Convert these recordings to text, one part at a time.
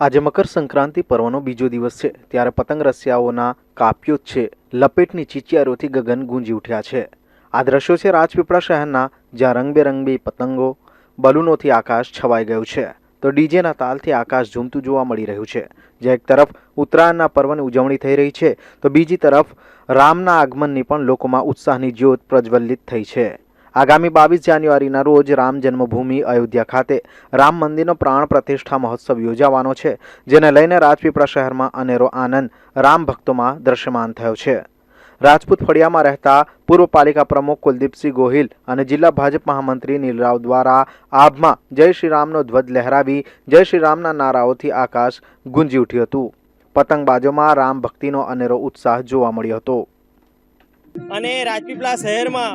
આજે મકર સંક્રાંતિ પર્વનો બીજો દિવસ છે. ત્યારે પતંગ રસિયાઓના કાપ્યો છે. લપેટની ચીચિયારોથી ગગન ગુંજી ઉઠ્યા છે. આ દ્રશ્યો છે રાજપીપળા શહેરના, જ્યાં રંગબેરંગી પતંગો, બલૂનોથી આકાશ છવાઈ ગયું છે. તો ડીજેના તાલથી આકાશ ઝૂમતું જોવા મળી રહ્યું છે. જે એક તરફ ઉત્તરાયણના પર્વની ઉજવણી થઈ રહી છે, તો બીજી તરફ રામના આગમનની પણ લોકોમાં ઉત્સાહની જ્યોત પ્રજ્વલિત થઈ છે. આગામી બાવીસ જાન્યુઆરીના રોજ રામ જન્મભૂમિ અયોધ્યા ખાતે રામ મંદિરનો પ્રાણ પ્રતિષ્ઠા મહોત્સવ યોજાવાનો છે, જેને લઈને રાજપીપળા શહેરમાં અનેરો આનંદ રામ ભક્તોમાં દ્રશ્યમાન થયો છે. રાજપૂત ફળિયામાં રહેતા પૂર્વ પાલિકા પ્રમુખ કુલદીપસિંહ ગોહિલ અને જિલ્લા ભાજપ મહામંત્રી નીલરાવ દ્વારા આભમાં જય શ્રી રામનો ધ્વજ લહેરાવી જય શ્રી રામના નારાઓથી આકાશ ગુંજી ઉઠ્યું હતું. પતંગબાજોમાં રામ ભક્તિનો અનેરો ઉત્સાહ જોવા મળ્યો હતો. અને રાજપીપળા શહેરમાં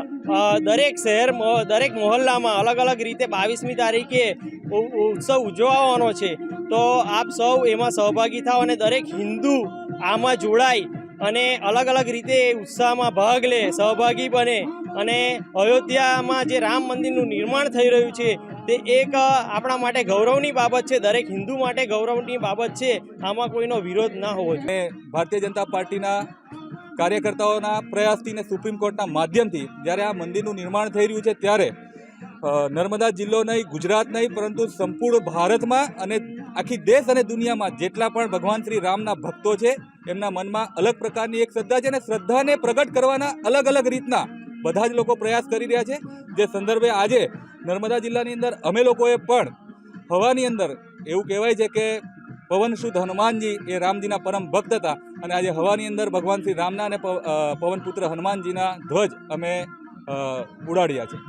દરેક શહેર દરેક મહોલ્લામાં અલગ અલગ રીતે બાવીસમી તારીખે ઉત્સવ ઉજવવાનો છે. તો આપ સૌ એમાં સહભાગી થાઓ અને દરેક હિન્દુ આમાં જોડાય અને અલગ અલગ રીતે ઉત્સાહમાં ભાગ લે, સહભાગી બને અને અયોધ્યામાં જે રામ મંદિરનું નિર્માણ થઈ રહ્યું છે, તે એક આપણા માટે ગૌરવની બાબત છે, દરેક હિન્દુ માટે ગૌરવની બાબત છે, આમાં કોઈનો વિરોધ ના હોવો જોઈએ. ભારતીય જનતા પાર્ટીના કાર્યકર્તાઓના પ્રયાસથી ને સુપ્રીમ કોર્ટના માધ્યમથી જ્યારે આ મંદિરનું નિર્માણ થઈ રહ્યું છે ત્યારે નર્મદા જિલ્લો નહીં, ગુજરાત નહીં, પરંતુ સંપૂર્ણ ભારતમાં અને આખી દેશ અને દુનિયામાં જેટલા પણ ભગવાન શ્રી રામના ભક્તો છે, એમના મનમાં અલગ પ્રકારની એક શ્રદ્ધા છે અને શ્રદ્ધાને પ્રગટ કરવાના અલગ અલગ રીતના બધા જ લોકો પ્રયાસ કરી રહ્યા છે. જે સંદર્ભે આજે નર્મદા જિલ્લાની અંદર અમે લોકોએ પણ હવાની અંદર એવું કહેવાય છે કે પવન શુદ્ધ હનુમાનજી એ રામજીના પરમ ભક્ત હતા. અને આજે હવાની અંદર ભગવાન શ્રી રામના અને પવનપુત્ર હનુમાનજીના ધ્વજ અમે ઉડાડ્યા છે.